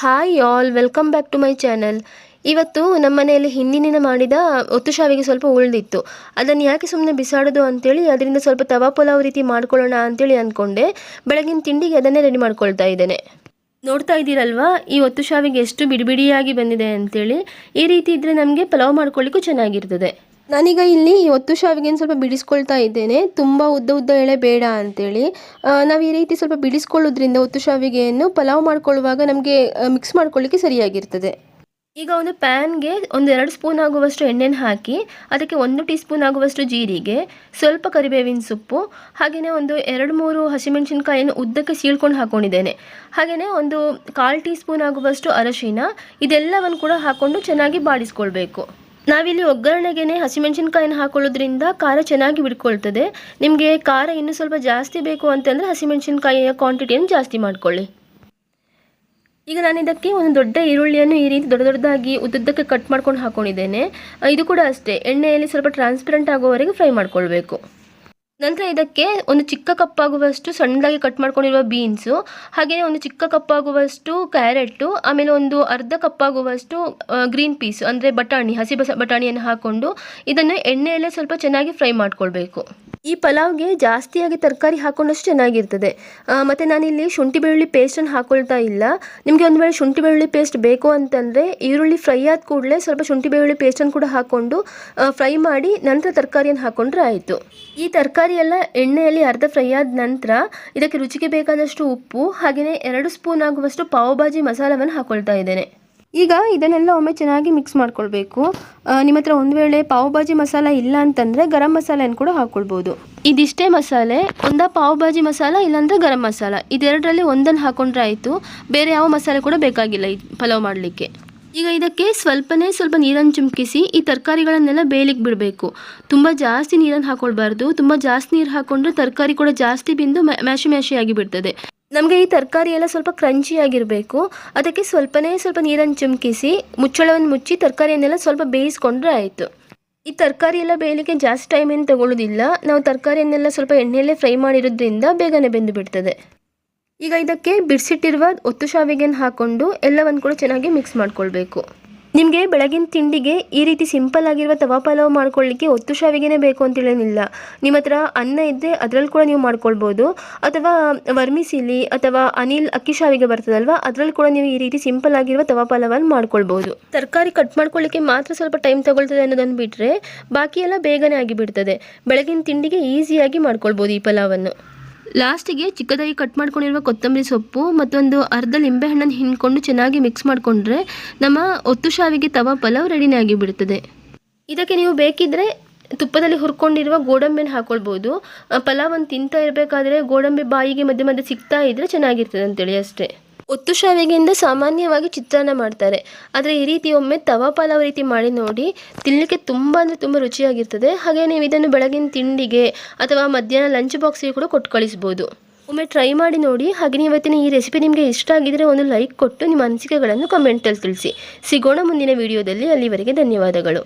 Hi all welcome back to my channel ಇವತ್ತು ನಮ್ಮ ಮನೆಯಲ್ಲಿ ಹಿಂದಿನಿಂದ ಮಾಡಿದ ಒತ್ತು ಶಾವಿಗೆ ಸ್ವಲ್ಪ ಉಳಿದಿತ್ತು. ಅದನ್ನು ಯಾಕೆ ಸುಮ್ಮನೆ ಬಿಸಾಡೋದು ಅಂತೇಳಿ, ಅದರಿಂದ ಸ್ವಲ್ಪ ತವಾ ಪಲಾವ್ ರೀತಿ ಮಾಡ್ಕೊಳ್ಳೋಣ ಅಂತೇಳಿ ಅಂದ್ಕೊಂಡೆ ಬೆಳಗಿನ ತಿಂಡಿಗೆ ಅದನ್ನೇ ರೆಡಿ ಮಾಡ್ಕೊಳ್ತಾ ಇದ್ದೇನೆ. ನೋಡ್ತಾ ಇದ್ದೀರಲ್ವಾ, ಈ ಒತ್ತು ಶಾವಿಗೆ ಎಷ್ಟು ಬಿಡಿಬಿಡಿಯಾಗಿ ಬಂದಿದೆ ಅಂತೇಳಿ. ಈ ರೀತಿ ಇದ್ದರೆ ನಮಗೆ ಪಲಾವ್ ಮಾಡ್ಕೊಳ್ಳಿಕ್ಕೂ ಚೆನ್ನಾಗಿರ್ತದೆ. ನಾನೀಗ ಇಲ್ಲಿ ಈ ಒತ್ತು ಶಾವಿಗೆನ ಸ್ವಲ್ಪ ಬಿಡಿಸ್ಕೊಳ್ತಾ ಇದ್ದೇನೆ. ತುಂಬ ಉದ್ದ ಉದ್ದ ಎಳೆ ಬೇಡ ಅಂತೇಳಿ. ನಾವು ಈ ರೀತಿ ಸ್ವಲ್ಪ ಬಿಡಿಸ್ಕೊಳ್ಳೋದ್ರಿಂದ ಒತ್ತು ಶಾವಿಗೆಯನ್ನು ಪಲಾವ್ ಮಾಡ್ಕೊಳ್ಳುವಾಗ ನಮಗೆ ಮಿಕ್ಸ್ ಮಾಡ್ಕೊಳ್ಳಿಕ್ಕೆ ಸರಿಯಾಗಿರ್ತದೆ. ಈಗ ಒಂದು ಪ್ಯಾನ್ಗೆ ಒಂದು ಎರಡು ಸ್ಪೂನ್ ಆಗುವಷ್ಟು ಎಣ್ಣೆನ ಹಾಕಿ, ಅದಕ್ಕೆ ಒಂದು ಟೀ ಸ್ಪೂನ್ ಆಗುವಷ್ಟು ಜೀರಿಗೆ, ಸ್ವಲ್ಪ ಕರಿಬೇವಿನ ಸೊಪ್ಪು ಹಾಗೆಯೇ ಒಂದು ಎರಡು ಮೂರು ಹಸಿಮೆಣಸಿನ್ಕಾಯಿಯನ್ನು ಉದ್ದಕ್ಕೆ ಸೀಳ್ಕೊಂಡು ಹಾಕೊಂಡಿದ್ದೇನೆ. ಹಾಗೆಯೇ ಒಂದು ಕಾಲು ಟೀ ಸ್ಪೂನ್ ಆಗುವಷ್ಟು ಅರಶಿನ, ಇದೆಲ್ಲವನ್ನು ಕೂಡ ಹಾಕ್ಕೊಂಡು ಚೆನ್ನಾಗಿ ಬಾಡಿಸ್ಕೊಳ್ಬೇಕು. ನಾವಿಲ್ಲಿ ಒಗ್ಗರಣೆಗೆನೆ ಹಸಿಮೆಣಸಿನ್ಕಾಯಿನ ಹಾಕೊಳ್ಳೋದ್ರಿಂದ ಖಾರ ಚೆನ್ನಾಗಿ ಬಿಡ್ಕೊಳ್ತದೆ ನಿಮಗೆ ಖಾರ ಇನ್ನೂ ಸ್ವಲ್ಪ ಜಾಸ್ತಿ ಬೇಕು ಅಂತಂದರೆ ಹಸಿಮೆಣಸಿನ್ಕಾಯಿಯ ಕ್ವಾಂಟಿಟಿಯನ್ನು ಜಾಸ್ತಿ ಮಾಡ್ಕೊಳ್ಳಿ. ಈಗ ನಾನು ಇದಕ್ಕೆ ಒಂದು ದೊಡ್ಡ ಈರುಳ್ಳಿಯನ್ನು ಈ ರೀತಿ ದೊಡ್ಡ ದೊಡ್ಡದಾಗಿ ಉದ್ದುದ್ದಕ್ಕೆ ಕಟ್ ಮಾಡ್ಕೊಂಡು ಹಾಕೊಂಡಿದ್ದೇನೆ. ಇದು ಕೂಡ ಅಷ್ಟೇ. ಎಣ್ಣೆಯಲ್ಲಿ ಸ್ವಲ್ಪ ಟ್ರಾನ್ಸ್ಪರೆಂಟ್ ಆಗೋವರೆಗೆ ಫ್ರೈ ಮಾಡ್ಕೊಳ್ಬೇಕು. ನಂತರ ಇದಕ್ಕೆ ಒಂದು ಚಿಕ್ಕ ಕಪ್ಪಾಗುವಷ್ಟು ಸಣ್ಣದಾಗಿ ಕಟ್ ಮಾಡ್ಕೊಂಡಿರುವ ಬೀನ್ಸು ಹಾಗೆಯೇ ಒಂದು ಚಿಕ್ಕ ಕಪ್ಪಾಗುವಷ್ಟು ಕ್ಯಾರೆಟು ಆಮೇಲೆ ಒಂದು ಅರ್ಧ ಕಪ್ಪಾಗುವಷ್ಟು ಗ್ರೀನ್ ಪೀಸು ಅಂದರೆ ಬಟಾಣಿ, ಹಸಿ ಬಸ, ಬಟಾಣಿಯನ್ನು ಹಾಕ್ಕೊಂಡು ಇದನ್ನು ಎಣ್ಣೆಯಲ್ಲೇ ಸ್ವಲ್ಪ ಚೆನ್ನಾಗಿ ಫ್ರೈ ಮಾಡ್ಕೊಳ್ಬೇಕು. ಈ ಪಲಾವ್ಗೆ ಜಾಸ್ತಿಯಾಗಿ ತರಕಾರಿ ಹಾಕೊಂಡಷ್ಟು ಚೆನ್ನಾಗಿರ್ತದೆ. ಮತ್ತು ನಾನಿಲ್ಲಿ ಶುಂಠಿ ಬೆಳ್ಳುಳ್ಳಿ ಪೇಸ್ಟನ್ನು ಹಾಕೊಳ್ತಾ ಇಲ್ಲ. ನಿಮಗೆ ಒಂದು ವೇಳೆ ಶುಂಠಿ ಬೆಳ್ಳುಳ್ಳಿ ಪೇಸ್ಟ್ ಬೇಕು ಅಂತಂದರೆ ಈರುಳ್ಳಿ ಫ್ರೈ ಆದ ಕೂಡಲೇ ಸ್ವಲ್ಪ ಶುಂಠಿ ಬೆಳ್ಳುಳ್ಳಿ ಪೇಸ್ಟನ್ನು ಕೂಡ ಹಾಕ್ಕೊಂಡು ಫ್ರೈ ಮಾಡಿ ನಂತರ ತರಕಾರಿಯನ್ನು ಹಾಕ್ಕೊಂಡ್ರೆ ಆಯಿತು. ಈ ತರಕಾರಿ ಎಲ್ಲ ಎಣ್ಣೆಯಲ್ಲಿ ಅರ್ಧ ಫ್ರೈ ಆದ ನಂತರ ಇದಕ್ಕೆ ರುಚಿಗೆ ಬೇಕಾದಷ್ಟು ಉಪ್ಪು ಹಾಗೆಯೇ ಎರಡು ಸ್ಪೂನ್ ಆಗುವಷ್ಟು ಪಾವ್ ಭಾಜಿ ಮಸಾಲವನ್ನು ಹಾಕ್ಕೊಳ್ತಾ ಇದ್ದೇನೆ. ಈಗ ಇದನ್ನೆಲ್ಲ ಒಮ್ಮೆ ಚೆನ್ನಾಗಿ ಮಿಕ್ಸ್ ಮಾಡ್ಕೊಳ್ಬೇಕು. ನಿಮ್ಮ ಹತ್ರ ಒಂದು ವೇಳೆ ಪಾವ್ ಭಾಜಿ ಮಸಾಲ ಇಲ್ಲ ಅಂತಂದರೆ ಗರಂ ಮಸಾಲೆಯನ್ನು ಕೂಡ ಹಾಕ್ಕೊಳ್ಬೋದು ಇದಿಷ್ಟೇ ಮಸಾಲೆ, ಒಂದ ಪಾವ್ ಭಾಜಿ ಮಸಾಲ ಇಲ್ಲಾಂದರೆ ಗರಂ ಮಸಾಲ. ಇದೆರಡರಲ್ಲಿ ಒಂದನ್ನು ಹಾಕೊಂಡ್ರೆ ಆಯಿತು. ಬೇರೆ ಯಾವ ಮಸಾಲೆ ಕೂಡ ಬೇಕಾಗಿಲ್ಲ ಈ ಪಲಾವ್ ಮಾಡಲಿಕ್ಕೆ. ಈಗ ಇದಕ್ಕೆ ಸ್ವಲ್ಪನೇ ಸ್ವಲ್ಪ ನೀರನ್ನು ಚಿಮುಕಿಸಿ ಈ ತರಕಾರಿಗಳನ್ನೆಲ್ಲ ಬೇಯಲಿಕ್ಕೆ ಬಿಡಬೇಕು. ತುಂಬ ಜಾಸ್ತಿ ನೀರನ್ನು ಹಾಕ್ಕೊಳ್ಬಾರ್ದು ತುಂಬ ಜಾಸ್ತಿ ನೀರು ಹಾಕೊಂಡ್ರೆ ತರಕಾರಿ ಕೂಡ ಜಾಸ್ತಿ ಬಿಂದು ಮ್ಯಾ- ಮ್ಯಾಶಿ ಮ್ಯಾಶಿಯಾಗಿ ಬಿಡ್ತದೆ. ನಮಗೆ ಈ ತರಕಾರಿ ಎಲ್ಲ ಸ್ವಲ್ಪ ಕ್ರಂಚಿ ಆಗಿರಬೇಕು. ಅದಕ್ಕೆ ಸ್ವಲ್ಪನೇ ಸ್ವಲ್ಪ ನೀರನ್ನು ಚಿಮುಕಿಸಿ, ಮುಚ್ಚಳವನ್ನು ಮುಚ್ಚಿ ತರಕಾರಿಯನ್ನೆಲ್ಲ ಸ್ವಲ್ಪ ಬೇಯಿಸ್ಕೊಂಡ್ರೆ ಆಯಿತು. ಈ ತರಕಾರಿ ಎಲ್ಲ ಬೇಯಲಿಕ್ಕೆ ಜಾಸ್ತಿ ಟೈಮ್ ಏನು ತಗೊಳ್ಳೋದಿಲ್ಲ ನಾವು ತರಕಾರಿಯನ್ನೆಲ್ಲ ಸ್ವಲ್ಪ ಎಣ್ಣೆಯಲ್ಲೇ ಫ್ರೈ ಮಾಡಿರೋದ್ರಿಂದ ಬೇಗನೆ ಬೆಂದು ಬಿಡ್ತದೆ. ಈಗ ಇದಕ್ಕೆ ಬಿಡಿಸಿಟ್ಟಿರುವ ಒತ್ತು ಶಾವಿಗೆಯನ್ನು ಹಾಕ್ಕೊಂಡು ಎಲ್ಲವನ್ನು ಕೂಡ ಚೆನ್ನಾಗಿ ಮಿಕ್ಸ್ ಮಾಡ್ಕೊಳ್ಬೇಕು. ನಿಮಗೆ ಬೆಳಗಿನ ತಿಂಡಿಗೆ ಈ ರೀತಿ ಸಿಂಪಲ್ ಆಗಿರುವ ತವಾ ಪಲಾವ್ ಮಾಡ್ಕೊಳ್ಳಿಕ್ಕೆ ಒತ್ತು ಶಾವಿಗೆನೇ ಬೇಕು ಅಂತೇಳೇನಿಲ್ಲ ನಿಮ್ಮ ಹತ್ರ ಅನ್ನ ಇದ್ದರೆ ಅದರಲ್ಲಿ ಕೂಡ ನೀವು ಮಾಡ್ಕೊಳ್ಬೋದು. ಅಥವಾ ವರ್ಮಿಸಿಲಿ ಅಥವಾ ಅನಿಲ್ ಅಕ್ಕಿ ಶಾವಿಗೆ ಬರ್ತದಲ್ವ, ಅದರಲ್ಲಿ ಕೂಡ ನೀವು ಈ ರೀತಿ ಸಿಂಪಲ್ ಆಗಿರುವ ತವಾ ಪಲಾವನ್ನು ಮಾಡ್ಕೊಳ್ಬೋದು. ತರಕಾರಿ ಕಟ್ ಮಾಡ್ಕೊಳ್ಳಿಕ್ಕೆ ಮಾತ್ರ ಸ್ವಲ್ಪ ಟೈಮ್ ತಗೊಳ್ತದೆ ಅನ್ನೋದನ್ನು ಬಿಟ್ಟರೆ ಬಾಕಿ ಎಲ್ಲ ಬೇಗನೆ ಆಗಿಬಿಡ್ತದೆ ಬೆಳಗಿನ ತಿಂಡಿಗೆ ಈಸಿಯಾಗಿ ಮಾಡ್ಕೊಳ್ಬೋದು ಈ ಪಲಾವನ್ನು. ಲಾಸ್ಟಿಗೆ ಚಿಕ್ಕದಾಗಿ ಕಟ್ ಮಾಡ್ಕೊಂಡಿರುವ ಕೊತ್ತಂಬರಿ ಸೊಪ್ಪು ಮತ್ತೊಂದು ಅರ್ಧ ಲಿಂಬೆಹಣ್ಣನ್ನು ಹಿಂಡ್ಕೊಂಡು ಚೆನ್ನಾಗಿ ಮಿಕ್ಸ್ ಮಾಡಿಕೊಂಡ್ರೆ ನಮ್ಮ ಒತ್ತು ಶಾವಿಗೆ ತವಾ ಪಲಾವ್ ರೆಡಿನೇ ಆಗಿಬಿಡ್ತದೆ. ಇದಕ್ಕೆ ನೀವು ಬೇಕಿದ್ದರೆ ತುಪ್ಪದಲ್ಲಿ ಹುರ್ಕೊಂಡಿರುವ ಗೋಡಂಬಿನ ಹಾಕ್ಕೊಳ್ಬೋದು ಪಲಾವನ್ನು ತಿಂತಾ ಇರಬೇಕಾದ್ರೆ ಗೋಡಂಬಿ ಬಾಯಿಗೆ ಮಧ್ಯೆ ಮಧ್ಯೆ ಸಿಗ್ತಾ ಇದ್ದರೆ ಚೆನ್ನಾಗಿರ್ತದೆ ಅಂತೇಳಿ ಅಷ್ಟೇ. ಒತ್ತು ಶಾವಿಗೆಯಿಂದ ಸಾಮಾನ್ಯವಾಗಿ ಚಿತ್ರಾನ್ನ ಮಾಡ್ತಾರೆ. ಆದರೆ ಈ ರೀತಿ ಒಮ್ಮೆ ತವಾ ಪಲಾವ್ ರೀತಿ ಮಾಡಿ ನೋಡಿ ತಿನ್ನಲಿಕ್ಕೆ ತುಂಬ ಅಂದರೆ ತುಂಬ ರುಚಿಯಾಗಿರ್ತದೆ. ಹಾಗೆ ನೀವು ಇದನ್ನು ಬೆಳಗಿನ ತಿಂಡಿಗೆ ಅಥವಾ ಮಧ್ಯಾಹ್ನ ಲಂಚ್ ಬಾಕ್ಸಿಗೆ ಕೂಡ ಕೊಟ್ಟು ಕಳಿಸ್ಬೋದು ಒಮ್ಮೆ ಟ್ರೈ ಮಾಡಿ ನೋಡಿ. ಹಾಗೆ ಇವತ್ತಿನ ಈ ರೆಸಿಪಿ ನಿಮಗೆ ಇಷ್ಟ ಆಗಿದ್ರೆ ಒಂದು ಲೈಕ್ ಕೊಟ್ಟು ನಿಮ್ಮ ಅನಿಸಿಕೆಗಳನ್ನು ಕಮೆಂಟಲ್ಲಿ ತಿಳಿಸಿ. ಸಿಗೋಣ ಮುಂದಿನ ವಿಡಿಯೋದಲ್ಲಿ ಅಲ್ಲಿವರೆಗೆ ಧನ್ಯವಾದಗಳು.